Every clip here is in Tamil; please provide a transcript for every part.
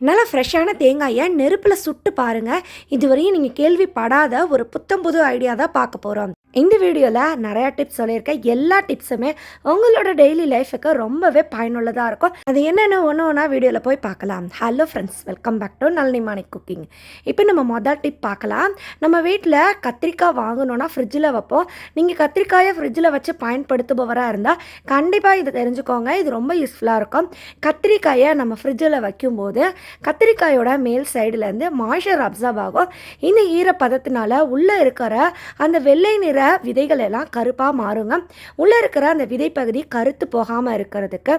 நல்லா ஃப்ரெஷ்ஷான தேங்காயை நெருப்பில் சுட்டு பாருங்கள் இதுவரையும் நீங்கள் கேள்விப்படாத ஒரு புத்தம் புது ஐடியா தான் பார்க்க போகிறோம் இந்த வீடியோவில் நிறையா டிப்ஸ் சொல்லியிருக்கேன். எல்லா டிப்ஸுமே உங்களோட டெய்லி லைஃபுக்கு ரொம்பவே பயனுள்ளதாக இருக்கும். அது என்னென்ன ஒன்று ஒன்றா வீடியோவில் போய் பார்க்கலாம். Hello friends welcome back to Nalinimani cooking இப்போ நம்ம மொதல் டிப் பார்க்கலாம். நம்ம வீட்டில் கத்திரிக்காய் வாங்கணுன்னா ஃப்ரிட்ஜில் வைப்போம். நீங்கள் கத்திரிக்காயை ஃப்ரிட்ஜில் வச்சு பயன்படுத்துபவராக இருந்தால் கண்டிப்பாக இதை தெரிஞ்சுக்கோங்க. இது ரொம்ப யூஸ்ஃபுல்லாக இருக்கும். கத்திரிக்காயை நம்ம ஃப்ரிட்ஜில் வைக்கும்போது கத்திரிக்காயோட மேல் சைடுலேருந்து மாய்ச்சர் அப்சர்வ் ஆகும். இந்த ஈரப்பதத்தினால உள்ளே இருக்கிற அந்த வெள்ளை நிற விதைகள் எல்லாம் கருப்பாக மாறுங்க. உள்ளே இருக்கிற அந்த விதைப்பகுதி கருத்து போகாமல் இருக்கிறதுக்கு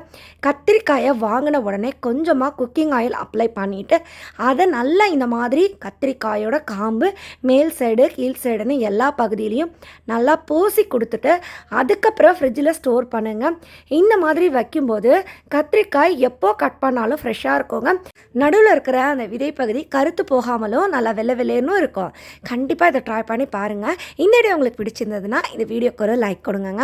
கத்திரிக்காயை வாங்கின உடனே கொஞ்சமாக குக்கிங் ஆயில் அப்ளை பண்ணிவிட்டு அதை நல்லா இந்த மாதிரி கத்திரிக்காயோட காம்பு மேல் சைடு கீழ் சைடுன்னு எல்லா பகுதியிலையும் நல்லா பூசி கொடுத்துட்டு அதுக்கப்புறம் ஃப்ரிட்ஜில் ஸ்டோர் பண்ணுங்க. இந்த மாதிரி வைக்கும்போது கத்திரிக்காய் எப்போ கட் பண்ணாலும் ஃப்ரெஷ்ஷாக இருக்குங்க. நடுவில் இருக்கிற அந்த விதைப்பகுதி கருத்து போகாமலும் நல்லா வெள்ளை வெள்ளையனும் இருக்கும். கண்டிப்பாக இதை ட்ரை பண்ணி பாருங்கள் இந்த வீடியோ உங்களுக்கு பிடிச்சிருந்ததுன்னா இந்த வீடியோக்கு ஒரு லைக் கொடுங்கங்க.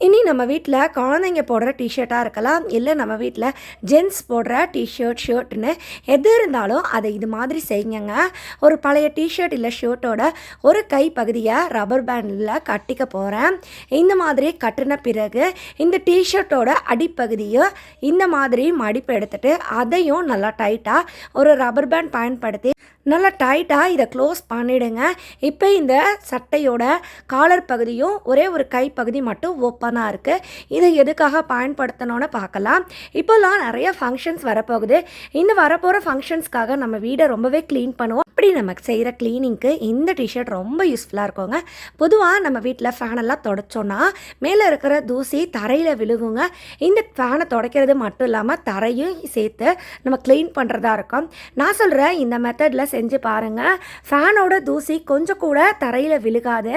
இனி நம்ம வீட்டில் குழந்தைங்க போடுற டிஷர்ட்டாக இருக்கலாம் இல்லை நம்ம வீட்டில் ஜென்ஸ் போடுற டிஷர்ட் ஷர்ட்னு எது இருந்தாலும் அதை இது மாதிரி செய்யுங்க. ஒரு பழைய டிஷர்ட் இல்லை ஷர்ட்டோட ஒரு கை பகுதியை ரப்பர் பேண்டில் கட்டிக்க போகிறேன் இந்த மாதிரி கட்டின பிறகு இந்த டிஷர்ட்டோட அடிப்பகுதியை இந்த மாதிரி மடிப்பு எடுத்துகிட்டு அதையும் நல்லா டைட்டாக ஒரு ரப்பர் பேண்ட் பயன்படுத்தி நல்லா டைட்டாக இதை க்ளோஸ் பண்ணிவிடுங்க இப்போ இந்த சட்டையோட காலர் பகுதியும் ஒரே ஒரு கைப்பகுதி மட்டும் ஓப்பனாக இருக்குது இதை எதுக்காக பயன்படுத்தணும்னு பார்க்கலாம். இப்போல்லாம் நிறைய ஃபங்க்ஷன்ஸ் வரப்போகுது. இந்த வரப்போகிற ஃபங்க்ஷன்ஸ்க்காக நம்ம வீடை ரொம்பவே க்ளீன் பண்ணுவோம். அப்படி நமக்கு செய்கிற க்ளீனிங்க்கு இந்த டிஷர்ட் ரொம்ப யூஸ்ஃபுல்லாக இருக்குங்க. பொதுவாக நம்ம வீட்டில் ஃபேனெல்லாம் தொடச்சோன்னா மேலே இருக்கிற தூசி தரையில் விழுகுங்க. இந்த ஃபேனை துடைக்கிறது மட்டும் இல்லாமல் தரையும் சேர்த்து நம்ம க்ளீன் பண்ணுறதா இருக்கும். நான் சொல்கிறேன் இந்த மெத்தடில் செஞ்சு பாருங்கள் ஃபேனோட தூசி கொஞ்சம் கூட தரையில் விழுகாது.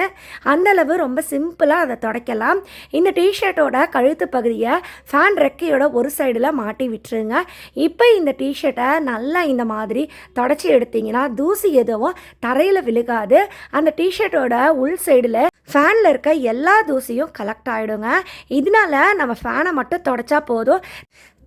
அந்தளவு ரொம்ப சிம்பிளாக அதை துடைக்கலாம். இந்த டிஷர்ட்டோட கழுத்து பகுதியை ஃபேன் ரெக்கையோட ஒரு சைடில் மாட்டி விட்டுருங்க. இப்போ இந்த டிஷர்ட்டை நல்லா இந்த மாதிரி தொடச்சி எடுத்தீங்கன்னா தூசி எதுவும் தரையில் விழுகாது. அந்த டிஷர்ட்டோட உள் சைடில் ஃபேனில் இருக்க எல்லா தூசியும் கலெக்ட் ஆகிடுங்க இதனால நம்ம ஃபேனை மட்டும் தொடச்சா போதும்.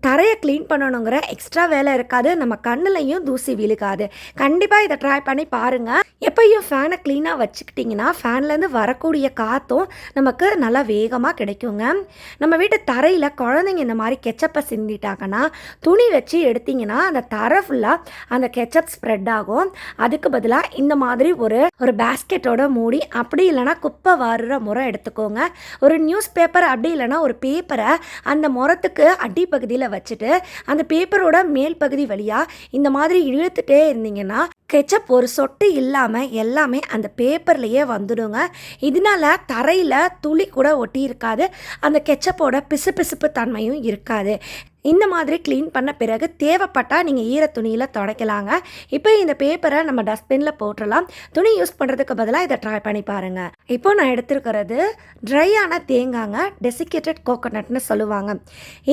தரையை க்ளீன் பண்ணணுங்கிற எக்ஸ்ட்ரா வேலை இருக்காது. நம்ம கண்ணுலையும் தூசி விழுகாது. கண்டிப்பாக இதை ட்ரை பண்ணி பாருங்கள் எப்பயும் ஃபேனை க்ளீனாக வச்சுக்கிட்டிங்கன்னா ஃபேன்லேருந்து வரக்கூடிய காற்றும் நமக்கு நல்லா வேகமாக கிடைக்குங்க. நம்ம வீட்டு தரையில் குழந்தைங்க இந்த மாதிரி கெச்சப்பை சிந்திட்டாங்கன்னா துணி வச்சு எடுத்திங்கன்னா அந்த தரை ஃபுல்லாக அந்த கெச்சப் ஸ்ப்ரெட் ஆகும். அதுக்கு பதிலாக இந்த மாதிரி ஒரு ஒரு பேஸ்கெட்டோட மூடி அப்படி இல்லைன்னா குப்பை வாருற முறை எடுத்துக்கோங்க. ஒரு நியூஸ் பேப்பர் அப்படி இல்லைன்னா ஒரு பேப்பரை அந்த முறத்துக்கு அடிப்பகுதியில் வச்சுட்டு அந்த பேப்பரோட மேல் பகுதி வழியாக இந்த மாதிரி இழுத்துட்டே இருந்தீங்கன்னா கெச்சப் ஒரு சொட்டு இல்லாமல் எல்லாமே அந்த பேப்பர்லேயே வந்துடுங்க. இதனால தரையில் துளி கூட ஒட்டி இருக்காது. அந்த கெச்சப்போட பிசுபிசுப்பு தன்மையும் இருக்காது. இந்த மாதிரி க்ளீன் பண்ண பிறகு தேவைப்பட்டால் நீங்கள் ஈர துணியில் துடைக்கலாங்க. இப்போ இந்த பேப்பரை நம்ம டஸ்ட்பினில் போட்டுடலாம் துணி யூஸ் பண்ணுறதுக்கு பதிலாக இதை ட்ரை பண்ணி பாருங்கள் இப்போ நான் எடுத்துருக்கிறது ட்ரையான தேங்காங்க டெசிகேட்டட் கோகோனட்னு சொல்லுவாங்க.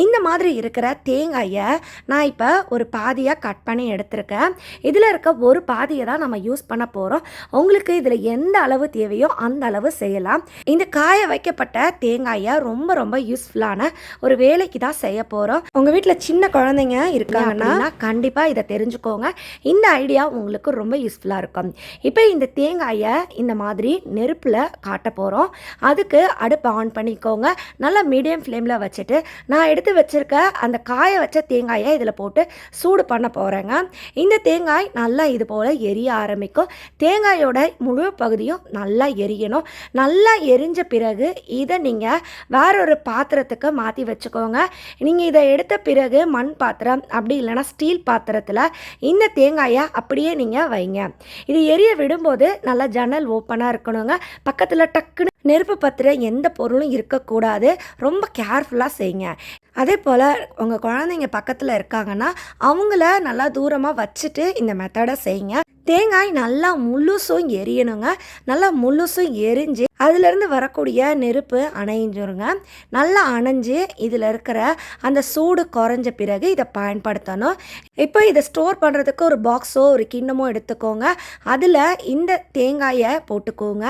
இந்த மாதிரி இருக்கிற தேங்காயை நான் இப்போ ஒரு பாதியாக கட் பண்ணி எடுத்திருக்கேன். இதில் இருக்க ஒரு பாதியை தான் நம்ம யூஸ் பண்ண போகிறோம் உங்களுக்கு இதில் எந்த அளவு தேவையோ அந்த அளவு செய்யலாம். இந்த காய வைக்கப்பட்ட தேங்காயை ரொம்ப ரொம்ப யூஸ்ஃபுல்லான ஒரு வேலைக்கு தான் செய்ய போகிறோம் உங்கள் வீட்டில் சின்ன குழந்தைங்க இருக்காங்கன்னா கண்டிப்பாக இதை தெரிஞ்சுக்கோங்க. இந்த ஐடியா உங்களுக்கு ரொம்ப யூஸ்ஃபுல்லாக இருக்கும். இப்போ இந்த தேங்காயை இந்த மாதிரி நெருப்பில் காட்ட போகிறோம் அதுக்கு அடுப்பு ஆன் பண்ணிக்கோங்க. நல்லா மீடியம் ஃப்ளேமில் வச்சுட்டு நான் எடுத்து வச்சுருக்க அந்த காய வச்ச தேங்காயை இதில் போட்டு சூடு பண்ண போகிறேங்க இந்த தேங்காய் நல்லா இது போல் எரிய ஆரம்பிக்கும். தேங்காயோட முழு பகுதியும் நல்லா எரியணும். நல்லா எரிஞ்ச பிறகு இதை நீங்கள் வேறொரு பாத்திரத்துக்கு மாற்றி வச்சுக்கோங்க. நீங்கள் இதை எடுத்த பிறகு மண் பாத்திரம் அப்படி இல்லைன்னா ஸ்டீல் பாத்திரத்தில் இந்த தேங்காயை அப்படியே நீங்கள் வைங்க. இது எரிய விடும்போது நல்லா ஜன்னல் ஓப்பனாக இருக்கணுங்க. பக்கத்தில் டக்குன்னு நெருப்பு பத்திர எந்த பொருளும் இருக்கக்கூடாது. ரொம்ப கேர்ஃபுல்லாக செய்யுங்க. அதே போல் உங்கள் குழந்தைங்க பக்கத்தில் இருக்காங்கன்னா அவங்கள நல்லா தூரமாக வச்சுட்டு இந்த மெத்தடை செய்யுங்க. தேங்காய் நல்லா முழுசும் எரியணுங்க. நல்லா முழுசும் எரிஞ்சு அதுலேருந்து வரக்கூடிய நெருப்பு அணைஞ்சிருங்க. நல்லா அணைஞ்சு இதில் இருக்கிற அந்த சூடு குறைஞ்ச பிறகு இதை பயன்படுத்தணும். இப்போ இதை ஸ்டோர் பண்ணுறதுக்கு ஒரு பாக்ஸோ ஒரு கிண்ணமோ எடுத்துக்கோங்க. அதில் இந்த தேங்காயை போட்டுக்கோங்க.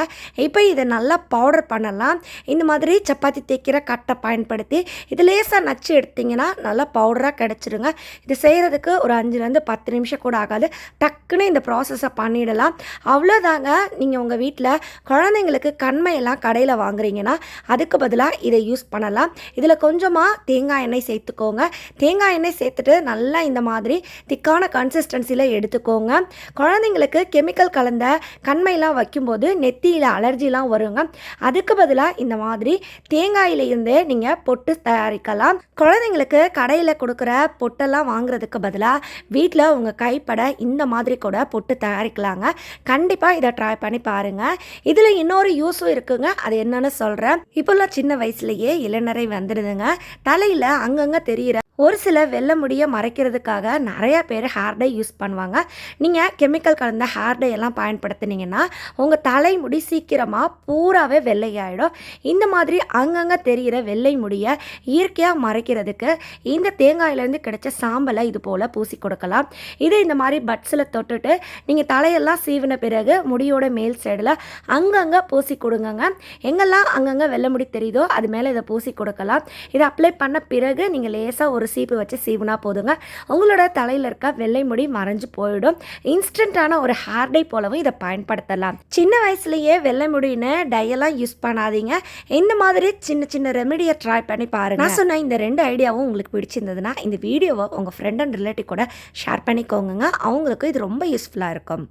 இப்போ இதை நல்லா பவுடர் பண்ணலாம். இந்த மாதிரி சப்பாத்தி தேய்க்கிற கட்டை பயன்படுத்தி இது லேசாக நச்சு எடுத்திங்கன்னா நல்லா பவுடராக கிடச்சிருங்க. இது செய்கிறதுக்கு ஒரு அஞ்சுலேருந்து பத்து நிமிஷம் கூட ஆகாது. டக்குன்னு இந்த ப்ராசஸை பண்ணிடலாம். அவ்வளோதாங்க நீங்கள் உங்கள் வீட்டில் குழந்தைங்களுக்கு கண் கண்மையெல்லாம் கடையில் வாங்குறீங்கன்னா அதுக்கு பதிலாக இதை யூஸ் பண்ணலாம். இதில் கொஞ்சமாக தேங்காய் எண்ணெய் சேர்த்துக்கோங்க. தேங்காய் எண்ணெய் சேர்த்துட்டு நல்லா இந்த மாதிரி திக்கான கன்சிஸ்டன்சியில் எடுத்துக்கோங்க. குழந்தைங்களுக்கு கெமிக்கல் கலந்த கண்மையெல்லாம் வைக்கும்போது நெத்தியில் அலர்ஜிலாம் வருங்க. அதுக்கு பதிலாக இந்த மாதிரி தேங்காயிலிருந்தே நீங்கள் பொட்டு தயாரிக்கலாம். குழந்தைங்களுக்கு கடையில் கொடுக்குற பொட்டெல்லாம் வாங்குறதுக்கு பதிலாக வீட்டில் உங்கள் கைப்பட இந்த மாதிரி கூட பொட்டு தயாரிக்கலாங்க. கண்டிப்பாக இதை ட்ரை பண்ணி பாருங்கள் இதில் இன்னொரு இருக்குங்க. அது என்னன்னு சொல்கிறேன் இப்போல்லாம் சின்ன வயசுலேயே இளநரை வந்துடுதுங்க தலையில் அங்கங்கே தெரிகிற ஒரு சில வெள்ளை முடியை மறைக்கிறதுக்காக நிறையா பேர் ஹேர் டை யூஸ் பண்ணுவாங்க. நீங்கள் கெமிக்கல் கலந்த ஹேர் டை எல்லாம் பயன்படுத்தினீங்கன்னா உங்கள் தலைமுடி சீக்கிரமாக பூராவே வெள்ளையாயிடும். இந்த மாதிரி அங்கங்கே தெரிகிற வெள்ளை முடியை இயற்கையாக மறைக்கிறதுக்கு இந்த தேங்காயிலேருந்து கிடைச்ச சாம்பலை இது போல் பூசி கொடுக்கலாம். இதை இந்த மாதிரி பட்ஸில் தொட்டுட்டு நீங்கள் தலையெல்லாம் சீவின பிறகு முடியோட மேல் சைடில் அங்கங்கே பூசி கொடுங்கங்க. எங்கெல்லாம் அங்கங்கே வெள்ளை முடி தெரியுதோ அது மேலே இதை பூசி கொடுக்கலாம். இதை அப்ளை பண்ண பிறகு நீங்கள் லேசாக ஒரு சீப்பு வச்சு சீவுனா போதுங்க. உங்களோட தலையில் இருக்க வெள்ளை முடி மறைஞ்சு போயிடும். இன்ஸ்டண்ட்டான ஒரு ஹேர் டை போலவும் இதை பயன்படுத்தலாம். சின்ன வயசுலயே வெள்ளை முடின்னு டையெல்லாம் யூஸ் பண்ணாதீங்க. இந்த மாதிரி சின்ன சின்ன ரெமெடியை ட்ரை பண்ணி பாருங்க. நான் சொன்ன இந்த ரெண்டு ஐடியாவும் உங்களுக்கு பிடிச்சிருந்ததுன்னா இந்த வீடியோவை உங்கள் ஃப்ரெண்ட் அண்ட் ரிலேட்டிவ் கூட ஷேர் பண்ணிக்கோங்க அவங்களுக்கு இது ரொம்ப யூஸ்ஃபுல்லாக இருக்கும்.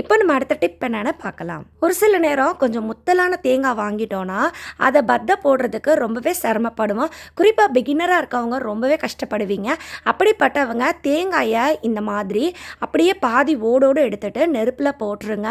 இப்போ நம்ம அடுத்த டிப் என்னென்ன பார்க்கலாம். ஒரு சில நேரம் கொஞ்சம் முத்தலான தேங்காய் வாங்கிட்டோன்னா அதை பத்த போடுறதுக்கு ரொம்பவே சிரமப்படுவோம். குறிப்பாக பிகினராக இருக்கவங்க ரொம்பவே கஷ்டப்படுவீங்க அப்படிப்பட்டவங்க தேங்காயை இந்த மாதிரி அப்படியே பாதி ஓடோடு எடுத்துட்டு நெருப்பில் போட்டுருங்க.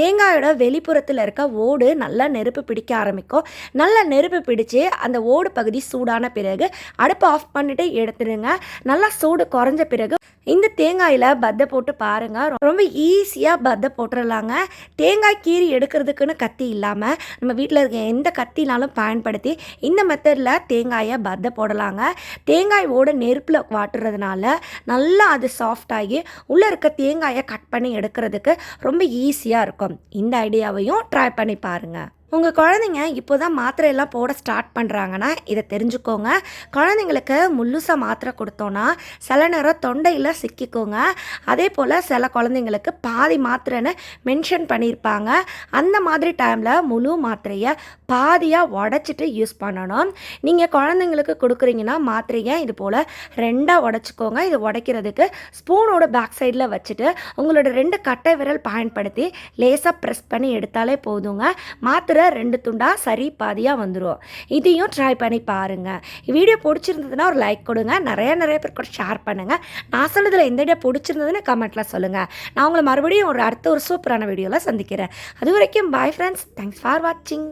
தேங்காயோட வெளிப்புறத்தில் இருக்க ஓடு நல்லா நெருப்பு பிடிக்க ஆரம்பிக்கும். நல்லா நெருப்பு பிடிச்சு அந்த ஓடு பகுதி சூடான பிறகு அடுப்பை ஆஃப் பண்ணிட்டு எடுத்துடுங்க. நல்லா சூடு குறைஞ்ச பிறகு இந்த தேங்காயில் பத்தை போட்டு பாருங்கள் ரொம்ப ஈஸியாக பத்தை போட்டுடலாங்க தேங்காய் கீறி எடுக்கிறதுக்குன்னு கத்தி இல்லாமல் நம்ம வீட்டில் இருக்க எந்த கத்தினாலும் பயன்படுத்தி இந்த மெத்தடில் தேங்காயை பத்தை போடலாங்க. தேங்காய் ஓட நெருப்பில் வாட்டுறதுனால நல்லா அது சாஃப்ட் ஆகி உள்ளே இருக்க தேங்காயை கட் பண்ணி எடுக்கிறதுக்கு ரொம்ப ஈஸியாக இருக்கும். இந்த ஐடியாவையும் ட்ரை பண்ணி பாருங்கள் உங்கள் குழந்தைங்க இப்போ தான் மாத்திரையெல்லாம் போட ஸ்டார்ட் பண்ணுறாங்கன்னா இதை தெரிஞ்சுக்கோங்க. குழந்தைங்களுக்கு முழுசாக மாத்திரை கொடுத்தோன்னா சில நேரம் தொண்டையில் சிக்கிக்கோங்க. அதே போல் சில குழந்தைங்களுக்கு பாதி மாத்திரைன்னு மென்ஷன் பண்ணியிருப்பாங்க. அந்த மாதிரி டைமில் முழு மாத்திரையை பாதியாக உடச்சிட்டு யூஸ் பண்ணணும். நீங்கள் குழந்தைங்களுக்கு கொடுக்குறீங்கன்னா மாத்திரையை இது போல் ரெண்டாக உடச்சிக்கோங்க. இது உடைக்கிறதுக்கு ஸ்பூனோட பேக் சைடில் வச்சுட்டு உங்களோட ரெண்டு கட்டை விரல் பயன்படுத்தி லேசாக ப்ரெஸ் பண்ணி எடுத்தாலே போதுங்க. மாத்திரை ரெண்டு துண்டாக சரி பாதியாக வந்துடும் இதையும் ட்ரை பண்ணி பாருங்கள் வீடியோ பிடிச்சிருந்ததுன்னா ஒரு லைக் கொடுங்க. நிறைய நிறைய பேர் கூட ஷேர் பண்ணுங்கள் நான் சொன்னதில் எந்த வீடியோ பிடிச்சிருந்ததுன்னு கமெண்ட்டில் சொல்லுங்கள் நான் உங்களை மறுபடியும் ஒரு அடுத்த ஒரு சூப்பரான வீடியோவில் சந்திக்கிறேன். அது வரைக்கும் பாய் ஃப்ரெண்ட்ஸ் தேங்க்ஸ் ஃபார் வாட்சிங்